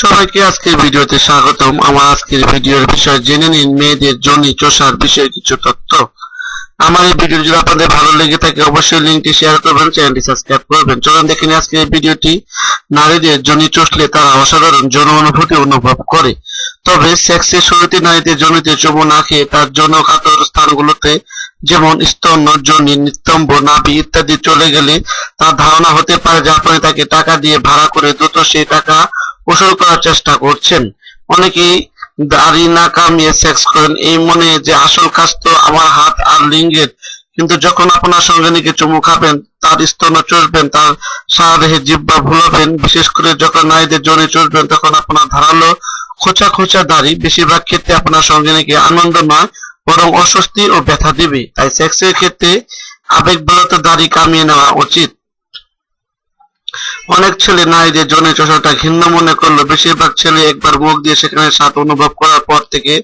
সবাইকে আজকের ভিডিওতে স্বাগতম। আমার আজকের ভিডিওর বিষয় জেনে নিন, মেয়েদের জনি চষার বিষয়ে কিছু তথ্য। আমার এই ভিডিও যদি আপনাদের ভালো লেগে থাকে, অবশ্যই লিঙ্কটি শেয়ার করবেন, চ্যানেলটি সাবস্ক্রাইব করবেন। চলুন দেখে নিন আজকের এই ভিডিওটি। নারীদের জনি চষলে তারা অসাধারণ যৌন অনুভূতি অনুভব করে। তবে সেক্সের শুরুতে নারীদের জনিতে চুমু না খেয়ে তার যৌন কাতর স্থানগুলোতে যেমন স্তন, জনি, নিস্তম্ভ, নাভি ইত্যাদি চলে গেলে তার ধারণা হতে পারে যে আপনি তাকে টাকা দিয়ে ভাড়া করে দ্রুত সেই টাকা উসুল করার চেষ্টা করছেন। অনেকেই দাড়ি না কামিয়ে সেক্স করেন। এই মনে যে আসল কাজ তো আমার হাত আর লিঙ্গের। কিন্তু যখন আপনার সঙ্গিনীকে চুমু খাবেন, তার স্তন চষবেন, তার সারা দেহে জিব্বা ভুলাবেন, বিশেষ করে যখন নারীদের জোরে চষবেন, তখন আপনার ধারালো খোঁচা খোঁচা দাড়ি বেশিরভাগ ক্ষেত্রে আপনার সঙ্গিনীকে আনন্দ নয়, বরং অস্বস্তি ও ব্যথা দিবে। তাই সেক্সের ক্ষেত্রে আবেগ বলত দাড়ি কামিয়ে নেওয়া উচিত। অনেক ছেলে নারীদের জনে চষাটা ঘৃণ্য মনে করল। বেশিরভাগ ছেলে একবার মুখ দিয়ে সেখানে স্বাদ অনুভব করার পর থেকে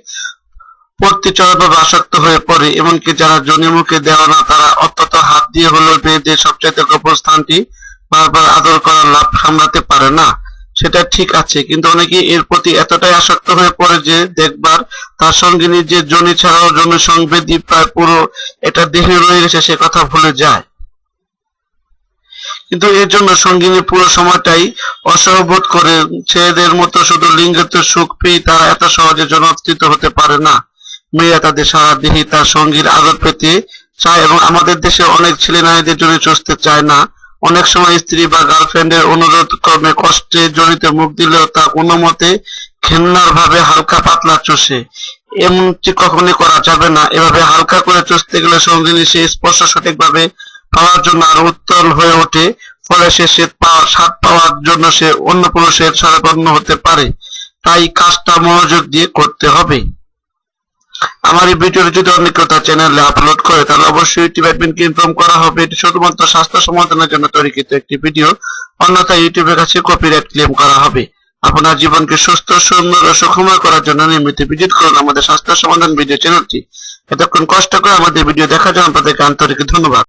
প্রতি চরমভাবে আসক্ত হয়ে পড়ে। এমনকি যারা জনি মুখে দেওয়া না, তারা অত্যন্ত হাত দিয়ে হলেও মেয়েদের সবচাইতে গোপন স্থানটি বারবার আদর করার লাভ সামলাতে পারে না। সেটা ঠিক আছে, কিন্তু অনেকে এর প্রতি এতটাই আসক্ত হয়ে পড়ে যে দেখবার তার সঙ্গে নিজের জনি ছাড়াও জনি সংবেদী প্রায় পুরো এটা দেহে রয়ে গেছে, সে কথা ভুলে যায়। কিন্তু এর জন্য সঙ্গিনী পুরো সময়টাই অসহবোধ করে। ছেলেদের মতো শুধু লিঙ্গের সুখ পেয়ে তারা এত সহজে জনপ্রিত হতে পারে না। মেয়েরা তাদের সারা দেহে তার সঙ্গীর আদর পেতে চায় এবং আমাদের দেশে অনেক ছেলে নারীদের জন্য চষতে চায় না। অনেক সময় স্ত্রী বা গার্লফ্রেন্ডের অনুরোধ ক্রমে কষ্টে জড়িত মুখ দিলেও তা কোনো মতে ঘেন্নার ভাবে হালকা পাতলা চষে। এমনটি কখনই করা যাবে না। এভাবে হালকা করে চষতে গেলে সঙ্গিনী সেই স্পর্শ সঠিকভাবে পাওয়ার জন্য আরও উত্তল হয়ে ওঠে। ফলে সে পাওয়ার স্বাদ পাওয়ার জন্য সে অন্য পুরুষের শরণাপন্ন হতে পারে। তাই কাজটা মনোযোগ দিয়ে করতে হবে। আমার এই ভিডিওটি যদি কেউ তার চ্যানেলে আপলোড করে, তাহলে অবশ্যই ইউটিউব অ্যাডমিনকে ইনফর্ম করা হবে। এটি শুধুমাত্র স্বাস্থ্য সমাধানের জন্য তৈরিকৃত একটি ভিডিও। অন্যথা ইউটিউবের কাছে কপিরাইট ক্লেম করা হবে। আপনার জীবনকে সুস্থ, সুন্দর ও সুখময় করার জন্য নিয়মিত ভিজিট করুন আমাদের স্বাস্থ্য সমাধান ভিডিও চ্যানেলটি এতক্ষণ কষ্ট করে আমাদের ভিডিও দেখার জন্য আপনাদেরকে আন্তরিক ধন্যবাদ।